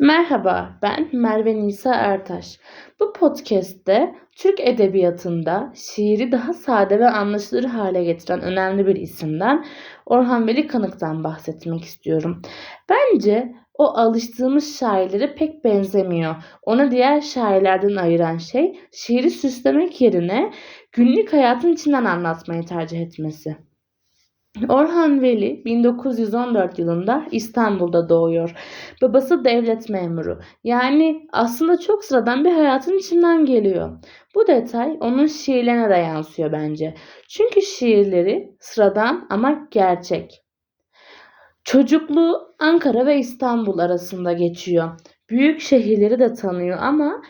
Merhaba, ben Merve Nisa Ertaş. Bu podcast'te Türk edebiyatında şiiri daha sade ve anlaşılır hale getiren önemli bir isimden Orhan Veli Kanık'tan bahsetmek istiyorum. Bence o alıştığımız şairlere pek benzemiyor. Ona diğer şairlerden ayıran şey şiiri süslemek yerine günlük hayatın içinden anlatmayı tercih etmesi. Orhan Veli 1914 yılında İstanbul'da doğuyor. Babası devlet memuru. Yani aslında çok sıradan bir hayatın içinden geliyor. Bu detay onun şiirlerine de yansıyor bence. Çünkü şiirleri sıradan ama gerçek. Çocukluğu Ankara ve İstanbul arasında geçiyor. Büyük şehirleri de tanıyor ama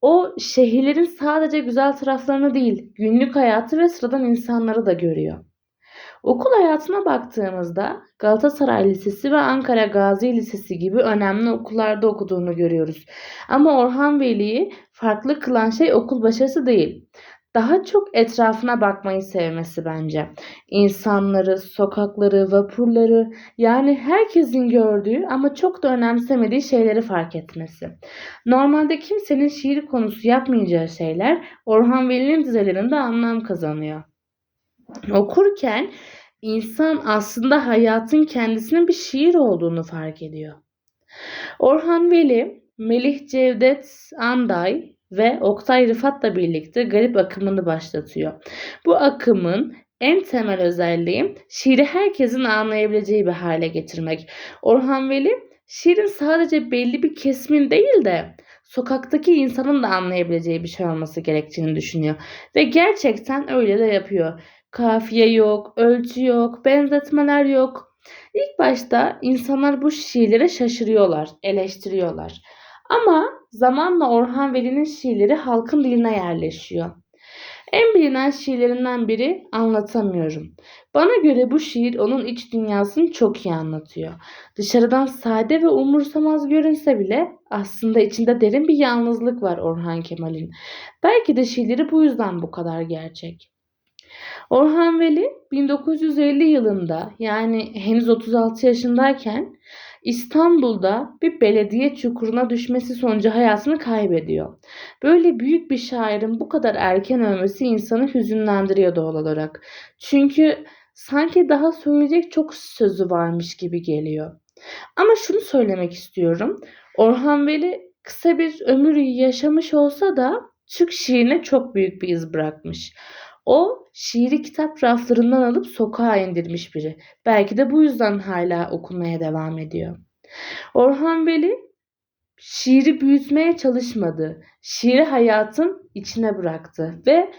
o şehirlerin sadece güzel taraflarını değil, günlük hayatı ve sıradan insanları da görüyor. Okul hayatına baktığımızda Galatasaray Lisesi ve Ankara Gazi Lisesi gibi önemli okullarda okuduğunu görüyoruz. Ama Orhan Veli'yi farklı kılan şey okul başarısı değil. Daha çok etrafına bakmayı sevmesi bence. İnsanları, sokakları, vapurları yani herkesin gördüğü ama çok da önemsemediği şeyleri fark etmesi. Normalde kimsenin şiir konusu yapmayacağı şeyler Orhan Veli'nin dizelerinde anlam kazanıyor. Okurken insan aslında hayatın kendisinin bir şiir olduğunu fark ediyor. Orhan Veli, Melih Cevdet Anday ve Oktay Rıfat'la birlikte garip akımını başlatıyor. Bu akımın en temel özelliği şiiri herkesin anlayabileceği bir hale getirmek. Orhan Veli şiirin sadece belli bir kesmin değil de sokaktaki insanın da anlayabileceği bir şey olması gerektiğini düşünüyor. Ve gerçekten öyle de yapıyor. Kafiye yok, ölçü yok, benzetmeler yok. İlk başta insanlar bu şiirlere şaşırıyorlar, eleştiriyorlar. Ama zamanla Orhan Veli'nin şiirleri halkın diline yerleşiyor. En bilinen şiirlerinden biri Anlatamıyorum. Bana göre bu şiir onun iç dünyasını çok iyi anlatıyor. Dışarıdan sade ve umursamaz görünse bile aslında içinde derin bir yalnızlık var Orhan Kemal'in. Belki de şiirleri bu yüzden bu kadar gerçek. Orhan Veli 1950 yılında yani henüz 36 yaşındayken İstanbul'da bir belediye çukuruna düşmesi sonucu hayatını kaybediyor. Böyle büyük bir şairin bu kadar erken ölmesi insanı hüzünlendiriyor doğal olarak. Çünkü sanki daha söyleyecek çok sözü varmış gibi geliyor. Ama şunu söylemek istiyorum. Orhan Veli kısa bir ömür yaşamış olsa da Türk şiirine çok büyük bir iz bırakmış. O şiiri kitap raflarından alıp sokağa indirmiş biri. Belki de bu yüzden hala okumaya devam ediyor. Orhan Veli şiiri büyütmeye çalışmadı. Şiiri hayatın içine bıraktı ve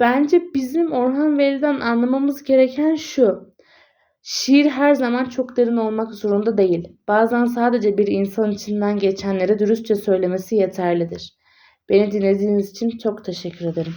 bence bizim Orhan Veli'den anlamamız gereken şu. Şiir her zaman çok derin olmak zorunda değil. Bazen sadece bir insan içinden geçenleri dürüstçe söylemesi yeterlidir. Beni dinlediğiniz için çok teşekkür ederim.